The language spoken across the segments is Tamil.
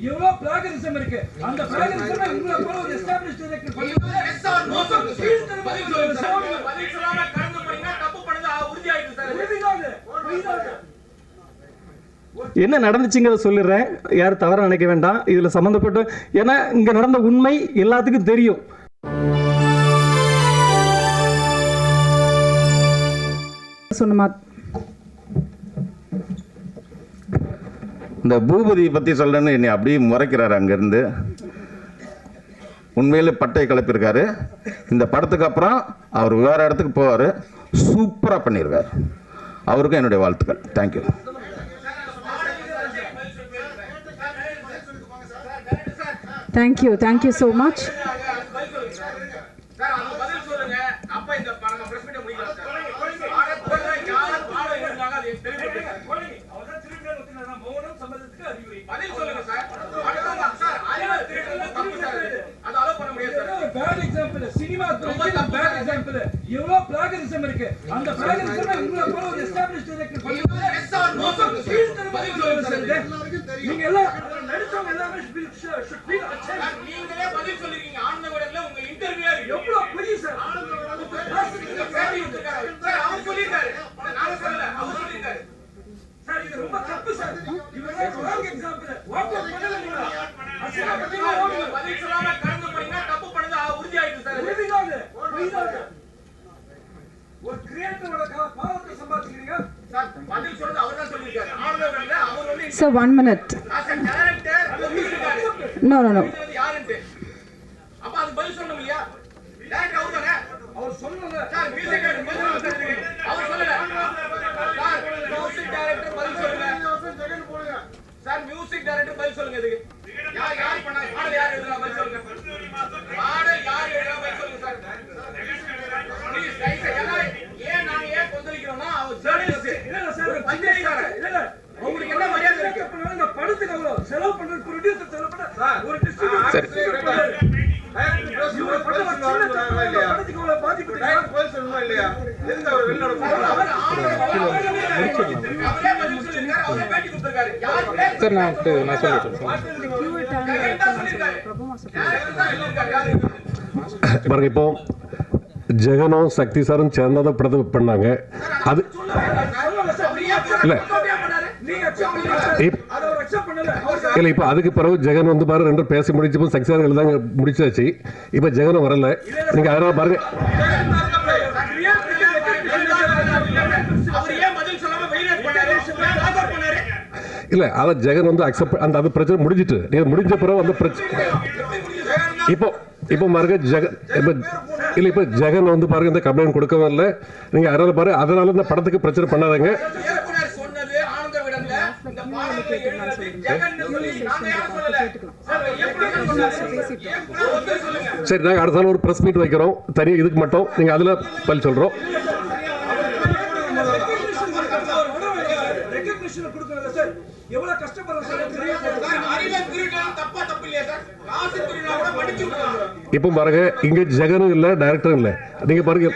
எவ்வளவு பிளாகரிசம் இருக்கு. அந்த பிளாகரிசம் உங்களை போல ஒரு எஸ்டாப்லிஷ் டைரக்டர். என்ன நடந்துச்சுங்கிறத சொல்லிடுறேன். யாரும் தவற நினைக்க வேண்டாம். இதில் சம்மந்தப்பட்ட ஏன்னா இங்கே நடந்த உண்மை எல்லாத்துக்கும் தெரியும். சொன்னமா இந்த பூபதியை பற்றி சொல்கிறேன்னு என்னை அப்படியே முறைக்கிறாரு அங்கேருந்து. உண்மையிலே பட்டையை கிளப்பியிருக்காரு. இந்த படத்துக்கு அப்புறம் அவர் வேறு இடத்துக்கு போவார். சூப்பராக பண்ணியிருக்காரு அவருக்கும் என்னுடைய வாழ்த்துக்கள். Thank you thank you thank you so much sir அவங்க பதில் சொல்லுங்க அப்ப இந்த நம்ம பிரஸ் மீட் முடிக்கலாம் சார் பாடத்துல யார் பாடம் எழுதுனாங்க அது தெரிவிக்க அவர்தான் திருடுறாரு ஒத்துக்கிறாரா? மௌனம் சம்மதத்துக்கு அறிகுறி. பதில் சொல்லுங்க சார் அடுத்தவங்க சார் அறிவு திருடுறது தப்பு சார் அது. அதை அலோவ் பண்ண முடியாது சார் ஒரு bad example. சினிமா துறைக்கு நான் bad example. எவ்வளவு plagiarism இருக்கு அந்த plagiarism உங்களை போல ஒரு established director பண்ணும்போது கீழ்த்தரமாக சொல்லுங்க. நீங்க எல்லாம் நடிச்சவங்க எல்லாமே should be- should feel ashamed. Sir, நீங்களே பதில் சொல்லிருக்கீங்க ஆனந்த விடல உங்க இன்டர்வியூ எவ்வளவு பொய் சார் சார் அவர் சொல்லியிருக்காரு நாங்க சொல்லல அவர் சொல்லியிருக்காரு சார் இது ரொம்ப தப்பு சார் இவரே wrong example. Walk out பண்ணல நீங்க. அசிங்கப்படுத்தீங்க, நீங்க பதில் சொல்லாம கடந்து போனீங்கன்னா தப்பு பண்ணது உறுதியாயிருக்கு சார் உறுதிதாங்க, உறுதிதாங்க. ஒரு கிரியேட்டரோட பாவத்தை சம்பாதிக்கிறீங்க சார் பதில் சொல்றது அவர் தான் சொல்லியிருக்காரு ஆனந்த விடல அவர் வந்து sir one minute no no no இது வந்து யாருன்ட்டு அப்ப அது பதில் சொல்லணும் இல்லையா டேரக்டர் அவர் தானே அவர் சொல்லல சார் மியூசிக் டைரக்டர் பதில் சொல்லுங்க சார் அவர் சொல்லல சார் மியூசிக் டைரக்டர் பதில் சொல்லுங்க சார் மியூசிக் டைரக்டர் பதில் சொல்லுங்க இதுக்கு. யார் யார் பண்ணா பாடல் யார் எழுதுறா பதில் சொல்லுங்க. பாடல் யார் எழுதுறா பதில் சொல்லுங்க சார். ப்ளீஸ் கைஸ் எல்லாம் ஏன் நாங்க ஏன் கொந்தளிக்கிறோம்னா அவர் ஜெர்னலிஸ்ட் இல்ல சார் ஒரு பத்திரிகையாளர் இல்ல உங்களுக்கு என்ன மரியாதை இருக்கு? இந்த படத்துக்கு அவ்வளவு செலவு பண்றது ப்ரொடியூசர் செலவு பண்ண ஒரு டிஸ்ட்ரிபியூட்டர் பாதிப்பு பதில் சொல்லியிருக்காரு அவரே யார் சார் நான் நான் சொல்லிட்டேன் பாருங்க இப்போ ஜெகனும் சக்தி சாரும் சேர்ந்தா தான் படத்தை பண்ணாங்க. அது இல்லை. இல்லை இப்போ அதுக்கு பிறகு ஜெகன் வந்து பாரு ரெண்டும் பேசி முடிச்சப்போ சக்தி சார் எழுதாங்க முடிச்சாச்சு. இப்போ ஜெகனும் வரல. நீங்கள் அதனால பாருங்க அவர் ஏன் பதில் சொல்லாம வெயிட் பண்ணாரு ஏன் லாக் அவுட் பண்ணாரு இல்லை அதான் ஜெகன் வந்து அக்செப்ட் அந்த அது பிரச்சனை முடிஞ்சிட்டு. நீங்கள் முடிஞ்ச பிறகு அந்த பிரச்சனை இப்போ இப்போ பாருங்க ஜெகன் இப்போ இல்லை இப்போ ஜெகன் வந்து பாருங்க இந்த கம்ப்ளைண்ட் கொடுக்கவே இல்லை. நீங்கள் அதனால பாருங்க அதனால இந்த படத்துக்கு பிரச்சனை பண்ணாதீங்க. நாங்க சரி நாங்கள் அடுத்த நாள் ஒரு ப்ரெஸ் மீட் வைக்கிறோம். தனியாக இதுக்கு மட்டும். நீங்கள் அதில் பதில் சொல்கிறோம் recognition கொடுக்கறதில்ல சார். எவ்வளவு விடலாம் இப்போ பாருங்க இங்கே ஜெகனும் இல்லை டைரக்டரும் இல்லை நீங்கள் பாருங்க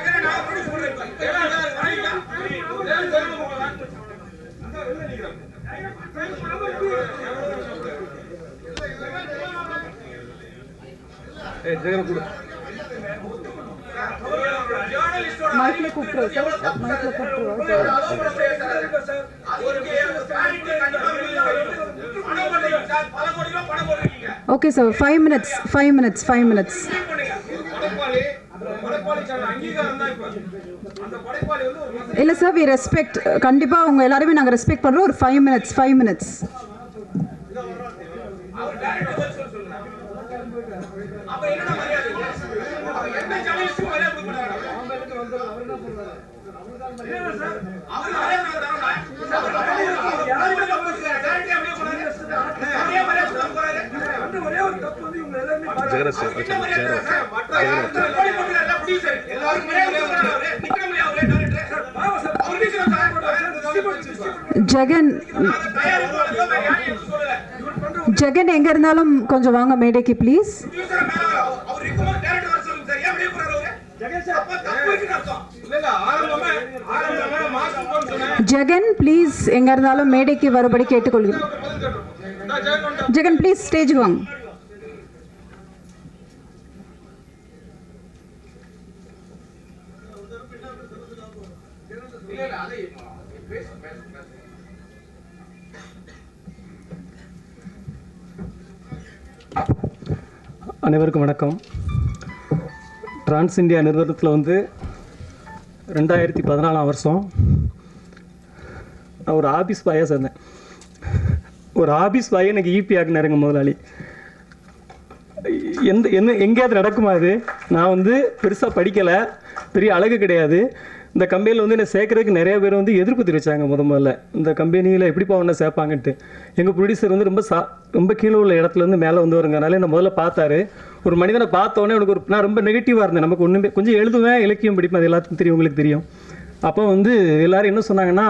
ஜெகன் கொடு மைக்ல கூப்பிட்டுருவோம் சார் மைக்ல கூப்பிட்டுருவோம் sir okay sir five minutes five minutes five minutes இல்லை சார் வி ரெஸ்பெக்ட் கண்டிப்பாக உங்கள் எல்லாருமே நாங்கள் ரெஸ்பெக்ட் பண்ணுறோம் ஒரு ஃபைவ் மினிட்ஸ் ஃபைவ் மினிட்ஸ் அப்ப என்னடா மரியாதை இல்ல? அப்ப எந்த ஜேர்னலிஸ்டுக்கும் மரியாதை கொடுக்க மாட்டாங்க. அவரு மரியாதை தரணும். யாரு மரியாதை கொடுக்கறாரு? Director அப்படியே போறாரு. அப்படியே மரியாதை கொடுக்க போறாரு. அந்த ஒரே ஒரு தப்பு வந்து இவங்க எல்லாருமே என்ன மரியாதை தராரு சார்? மற்ற யாருக்கு கோடி கொடுக்கறாரு? producer. எல்லாருக்கும் மரியாதை கொடுக்கறாரு அவரு. நிக்கிற முடியாது அவரே director. அவர் நிக்கிறோம் சார். ஜெகன் நாங்க தயாரிப்பு வேற யாரையும் எதுவும் சொல்லல. ஜெகன் எங்கே இருந்தாலும் கொஞ்சம் வாங்க மேடைக்கு ப்ளீஸ் producer மேல அவர் அவர் இருக்கும்போது director ஜெகன் ஜெகன் சார். இருந்தாலும் கொஞ்சம் வாங்க மேடைக்கு அப்ப ஜெகன் ப்ளீஸ் எங்கே இருந்தாலும் மேடைக்கு வரும்படி கேட்டுக்கொள்கிறேன் ஜெகன் ப்ளீஸ் ஸ்டேஜ் வாங்க அனைவருக்கும் வணக்கம். டிரான்ஸ் இந்தியா நிறுவனத்தில் வந்து ரெண்டாயிரத்தி பதினாலாம் வருஷம் நான் ஒரு ஆபீஸ் பாயாக சேர்ந்தேன். ஒரு ஆபீஸ் பாயை எனக்கு ஈபி ஆகினாருங்க முதலாளி. எந்த என்ன எங்கேயாவது நடக்குமா அது? நான் வந்து பெருசாக படிக்கலை. பெரிய அழகு கிடையாது. இந்த கம்பெனியில் வந்து என்னை சேர்க்கறதுக்கு நிறைய பேர் வந்து எதிர்ப்பு தெரிவிச்சாங்க முத முதல்ல. இந்த கம்பெனியில் எப்படிப்பா உன்னை சேர்ப்பாங்கன்ட்டு. எங்கள் ப்ரொடியூசர் வந்து ரொம்ப சா ரொம்ப கீழே உள்ள இடத்துல இருந்து மேலே வந்து வருங்கனால என்ன முதல்ல பார்த்தாரு. ஒரு மனிதனை பார்த்த உடனே எனக்கு ஒரு நான் ரொம்ப நெகட்டிவாக இருந்தேன். நமக்கு ஒன்றுமே கொஞ்சம் எழுதுவேன் இலக்கியம் படிப்பேன் அது எல்லாத்துக்கும் தெரியும் உங்களுக்கு தெரியும். அப்போ வந்து எல்லோரும் என்ன சொன்னாங்கன்னா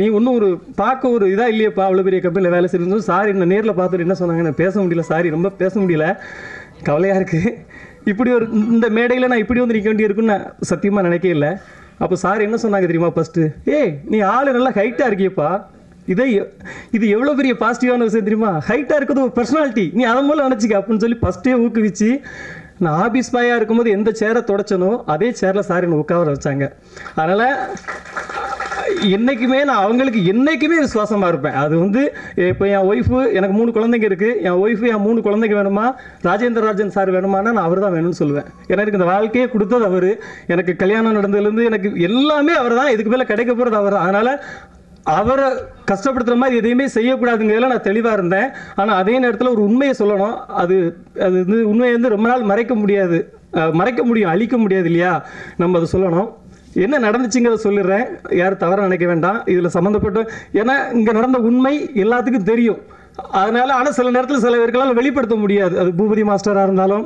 நீ ஒன்றும் ஒரு பார்க்க ஒரு இதாக இல்லையப்பா அவ்வளோ பெரிய கம்பெனியில் வேலை செய்யணும் சாரி நான் நேரில் பார்த்துட்டு என்ன சொன்னாங்க நான் பேச முடியல சாரி ரொம்ப பேச முடியல. கவலையாக இருக்குது இப்படி ஒரு இந்த மேடையில் நான் இப்படி வந்து நிற்க வேண்டியிருக்குன்னு நான் சத்தியமாக நினைக்கவே இல்லை. அப்போ சார் என்ன சொன்னாங்க தெரியுமா ஃபஸ்ட்டு ஏய் நீ ஆள் நல்லா ஹைட்டாக இருக்கியப்பா. இதை இது எவ்வளோ பெரிய பாசிட்டிவான விஷயம் தெரியுமா? ஹைட்டாக இருக்கிறது ஒரு பர்சனாலிட்டி நீ அதை மூலம் நினச்சிக்க அப்படின்னு சொல்லி ஃபஸ்ட்டே ஊக்குவிச்சு நான் ஆஃபீஸ் பாயாக இருக்கும்போது எந்த சேரை தொடச்சனோ அதே சேரில் சார் என்னை உட்கார வச்சாங்க. அதனால் என்னைக்குமே நான் அவங்களுக்கு என்னைக்குமே விசுவாசமாக இருப்பேன். அது வந்து இப்போ என் ஒய்ஃபு எனக்கு மூணு குழந்தைங்க இருக்குது என் ஒய்ஃபு என் மூணு குழந்தைங்க வேணுமா? ராஜேந்திர ராஜன் சார் வேணுமானா நான் அவர் தான் வேணும்னு சொல்லுவேன். ஏன்னா எனக்கு இந்த வாழ்க்கையே கொடுத்தது அவர். எனக்கு கல்யாணம் நடந்ததுலேருந்து எனக்கு எல்லாமே அவர் தான் இதுக்கு மேலே கிடைக்க போகிறது அவர். தான் அதனால் அவரை கஷ்டப்படுத்துகிற மாதிரி எதையுமே செய்யக்கூடாதுங்கிறதுல நான் தெளிவாக இருந்தேன். ஆனால் அதே நேரத்தில் ஒரு உண்மையை சொல்லணும். அது அது வந்து உண்மையை வந்து ரொம்ப நாள் மறைக்க முடியாது. மறைக்க முடியும் அழிக்க முடியாது இல்லையா? நம்ம அதை சொல்லணும். என்ன நடந்துச்சுங்கிறத சொல்லிடுறேன். யாரும் தவற நினைக்க வேண்டாம். இதில் சம்மந்தப்பட்ட ஏன்னா இங்கே நடந்த உண்மை எல்லாத்துக்கும் தெரியும். அதனால ஆனால் சில நேரத்தில் சில பேருக்கெல்லாம் வெளிப்படுத்த முடியாது. அது பூபதி மாஸ்டராக இருந்தாலும்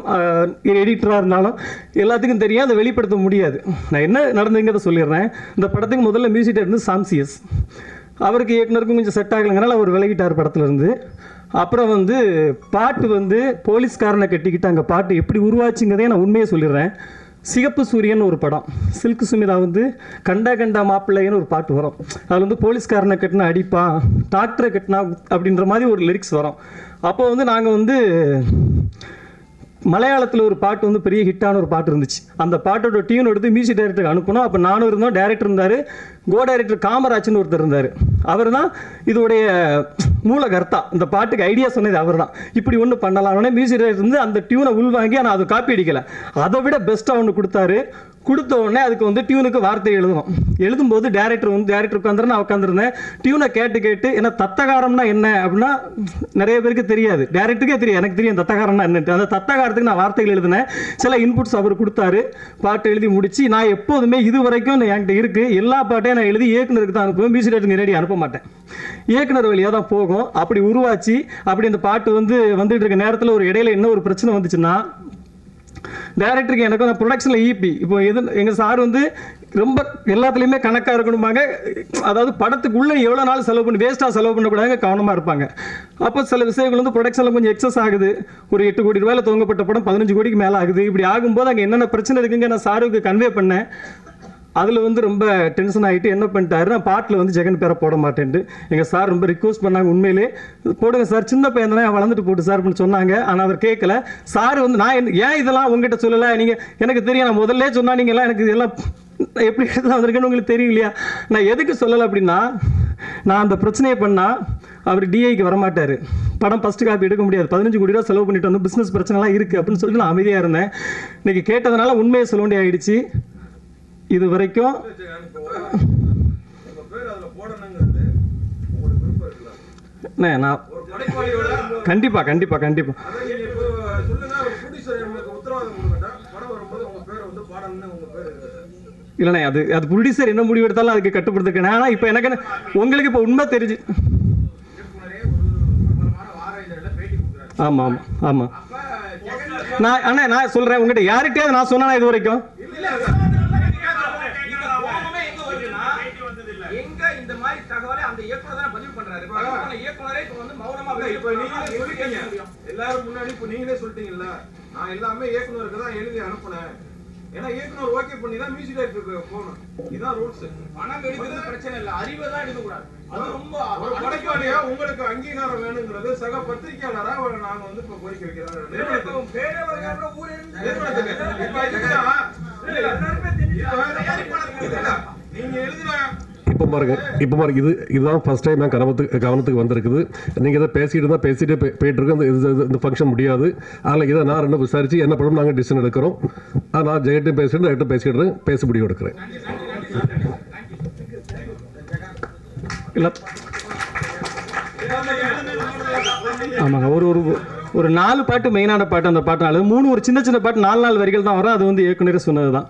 எடிட்டராக இருந்தாலும் எல்லாத்துக்கும் தெரியும். அதை வெளிப்படுத்த முடியாது. நான் என்ன நடந்ததுங்கிறத சொல்லிடுறேன். இந்த படத்துக்கு முதல்ல மியூசிக் இருந்து சாம்சியஸ். அவருக்கு இயக்குனருக்கும் கொஞ்சம் செட் ஆகலைங்கனால அவர் விலகிட்டார் படத்துலேருந்து. அப்புறம் வந்து பாட்டு வந்து போலீஸ்காரனை கட்டிக்கிட்டு அங்கே பாட்டு எப்படி உருவாச்சுங்கிறதே நான் உண்மையை சொல்லிடுறேன். சிகப்பு சூரியன் ஒரு படம். சில்க் சுமிதா வந்து கண்டா கண்டா மாப்பிள்ளைன்னு ஒரு பாட்டு வரும். அதில் வந்து போலீஸ்காரனை கட்டினா அடிப்பா டாக்டரை கட்டினா அப்படின்ற மாதிரி ஒரு லிரிக்ஸ் வரும். அப்போ வந்து நாங்கள் வந்து மலையாளத்தில் ஒரு பாட்டு வந்து பெரிய ஹிட்டான ஒரு பாட்டு இருந்துச்சு. அந்த பாட்டோட டியூன் எடுத்து மியூசிக் டைரக்டருக்கு அனுப்பணும் அப்போ நானும் இருந்தோம் டேரக்டர் இருந்தார். கோ டைரக்டர் காமராஜ்னு ஒருத்தர் இருந்தார். அவர் தான் இதோடைய மூல கர்த்தா இந்த பாட்டுக்கு ஐடியா சொன்னது அவர் தான் இப்படி ஒன்று பண்ணலாம். உடனே மியூசிக் டைரக்டர் வந்து அந்த டியூனை உள்வாங்கி ஆனால் அது காப்பி அடிக்கலை. அதை விட பெஸ்ட்டாக ஒன்று கொடுத்தாரு கொடுத்த உடனே அதுக்கு வந்து டியூனுக்கு வார்த்தை எழுதணும். எழுதும்போது டேரக்டர் வந்து டேரக்டர் உட்காந்துரு நான் உட்காந்துருந்தேன் டியூனை கேட்டு கேட்டு ஏன்னா தத்தகாரம்னா என்ன? அப்படின்னா நிறைய பேருக்கு தெரியாது. டேரக்டருக்கே தெரியும் எனக்கு தெரியும் தத்தகாரம்னா என்னட்டு அந்த தத்தகாரத்துக்கு நான் வார்த்தைகள் எழுதினேன். சில இன்புட்ஸ் அவர் கொடுத்தாரு. பாட்டு எழுதி முடிச்சு நான் எப்போதுமே இது வரைக்கும் என்கிட்ட இருக்குது எல்லா பாட்டையும் நான் எழுதி இயக்குனருக்கு தான் அனுப்புவேன். மியூசிக் டேரக்டர் நேரடி அனுப்ப மாட்டேன். இயக்குனர் வழியாக தான் போகும். அப்படி உருவாச்சு. அப்படி அந்த பாட்டு வந்து வந்துட்டு இருக்க நேரத்தில் ஒரு இடையில என்ன ஒரு பிரச்சனை வந்துச்சுன்னா டேரக்டருக்கு எனக்கு அந்த ப்ரொடக்ஷனில் ஈபி இப்போ எது எங்கள் சார் வந்து ரொம்ப எல்லாத்துலேயுமே கணக்காக இருக்கணுமாங்க அதாவது படத்துக்குள்ளே எவ்வளோ நாள் செலவு பண்ணி வேஸ்ட்டாக செலவு பண்ணக்கூடாதுங்க கவனமாக இருப்பாங்க. அப்போ சில விஷயங்கள் வந்து ப்ரொடக்ஷனில் கொஞ்சம் எக்ஸஸ் ஆகுது. ஒரு எட்டு கோடி ரூபாயில் துவங்கப்பட்ட படம் பதினஞ்சு கோடிக்கு மேலே ஆகுது. இப்படி ஆகும்போது அங்கே என்னென்ன பிரச்சனை இருக்குங்க நான் சாருக்கு கன்வே பண்ணேன். அதில் வந்து ரொம்ப டென்ஷன் ஆகிட்டு என்ன பண்ணிட்டாரு நான் பாட்டில் வந்து ஜெகன் பேரை போட மாட்டேன்ட்டு. எங்கள் சார் ரொம்ப ரிக்வஸ்ட் பண்ணாங்க உண்மையிலே. போடுங்க சார் சின்ன பையன் தானே வளர்ந்துட்டு போட்டு சார் அப்படின்னு சொன்னாங்க. ஆனால் அவர் கேட்கல சார் வந்து நான் என்ன- ஏன் இதெல்லாம் உங்ககிட்ட சொல்லலை? நீங்கள் எனக்கு தெரியும் நான் முதல்ல சொன்னால் நீங்கள்லாம் எனக்கு இதெல்லாம் எப்படி எடுத்து வந்திருக்கேன்னு உங்களுக்கு தெரியும் இல்லையா? நான் எதுக்கு சொல்லலை அப்படின்னா நான் அந்த பிரச்சனையை பண்ணால் அவர் டிஐக்கு வரமாட்டார். படம் ஃபஸ்ட்டு காப்பி எடுக்க முடியாது. பதினஞ்சு கோடி ரூபா செலவு பண்ணிட்டு வந்து பிஸ்னஸ் பிரச்சனைலாம் இருக்குது அப்படின்னு சொல்லிட்டு நான் அமைதியாக இருந்தேன். இன்றைக்கி கேட்டதுனால உண்மையை சொல்ல வேண்டிய ஆகிடுச்சு இது வரைக்கும் நான் கண்டிப்பா கண்டிப்பா கண்டிப்பா. இல்லைண்ணே அது அது ப்ரொடியூசர் என்ன முடிவு எடுத்தாலும் அதுக்கு கட்டுப்படுத்துக்கணும் ஆனால் இப்போ எனக்கு உங்களுக்கு இப்போ உண்மை தெரிஞ்சு ஆமாம் ஆமாம் ஆமாம் நான் அண்ணே நான் சொல்கிறேன் உங்ககிட்ட யார்கிட்டயாவது நான் சொன்னேன்னா இது வரைக்கும் இந்த கோபமே எங்க வருதுன்னா, எங்க இந்த மாதிரி தகவலை அந்த இயக்குனர் தானே பதிவு பண்றாரு பதிவு பண்ண இயக்குனரே இப்ப வந்து மௌனமா இல்ல, வெளிய இப்ப நீங்களே? எல்லாரும் முன்னாடி இப்ப நீங்களே சொல்லிட்டீங்கல்ல நான் எல்லாமே இயக்குனருக்கு தான் எழுதி அனுப்புனேன் ஏன்னா இயக்குனர் ஓகே பண்ணி தான் மியூசிக் டைரக்டருக்கு போகணும் இதுதான் ரூல்ஸ் பணம் எடுக்கிறது பிரச்சனை இல்ல அறிவை தான் எடுக்க கூடாது அது ரொம்ப ஒரு படைப்பாளியா உங்களுக்கு அங்கீகாரம் வேணுங்கிறது சக பத்திரிகையாளரா நாங்க வந்து இப்ப கோரிக்கை வைக்கிறோம் நிறுவனத்துக்கு இப்ப இதுதான் நீங்க எழுதின இப்போ பாருங்க இப்போ பாருங்க இது இதுதான் ஃபர்ஸ்ட் டைம் என் கவனத்துக்கு கவனத்துக்கு வந்திருக்குது. நீங்கள் இதை பேசிட்டு தான் பேசிட்டு போய்- போயிட்டு இருக்கோம் இந்த- இது- இது- இந்த ஃபங்க்ஷன் முடியாது. அதில் இதை நான் ரெண்டு விசாரிச்சு என்ன பண்ணணும் நாங்கள் டிசிஷன் எடுக்கிறோம். ஆ, நான் ஜெயிட்டும் பேசிட்டு ரைட்டும் பேசிக்கிட்டு பேசி முடிவு எடுக்கிறேன். இல்லை. ஆமாங்க ஒரு ஒரு ஒரு நாலு பாட்டு மெயினான பாட்டு அந்த பாட்டுனால மூணு ஒரு சின்ன சின்ன பாட்டு நாலு நாலு வரிகள் தான் வரும். அது வந்து இயக்குனரே சொன்னது தான்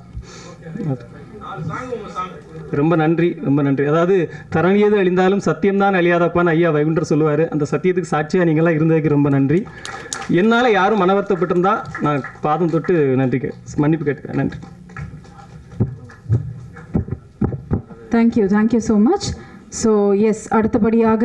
ரொம்ப நன்றி ரொம்ப நன்றி. அதாவது தரணியது அழிந்தாலும் சத்தியம்தான் அழியாதப்பான்னு ஐயா வைகுண்டர் சொல்லுவார். அந்த சத்தியத்துக்கு சாட்சியாக நீங்களாம் இருந்ததுக்கு ரொம்ப நன்றி. என்னால் யாரும் மனவர்த்தப்பட்டிருந்தா நான் பாதம் தொட்டு நன்றி கே மன்னிப்பு கேட்டுக்கிறேன். நன்றி. Thank you thank you so much so yes அடுத்தபடியாக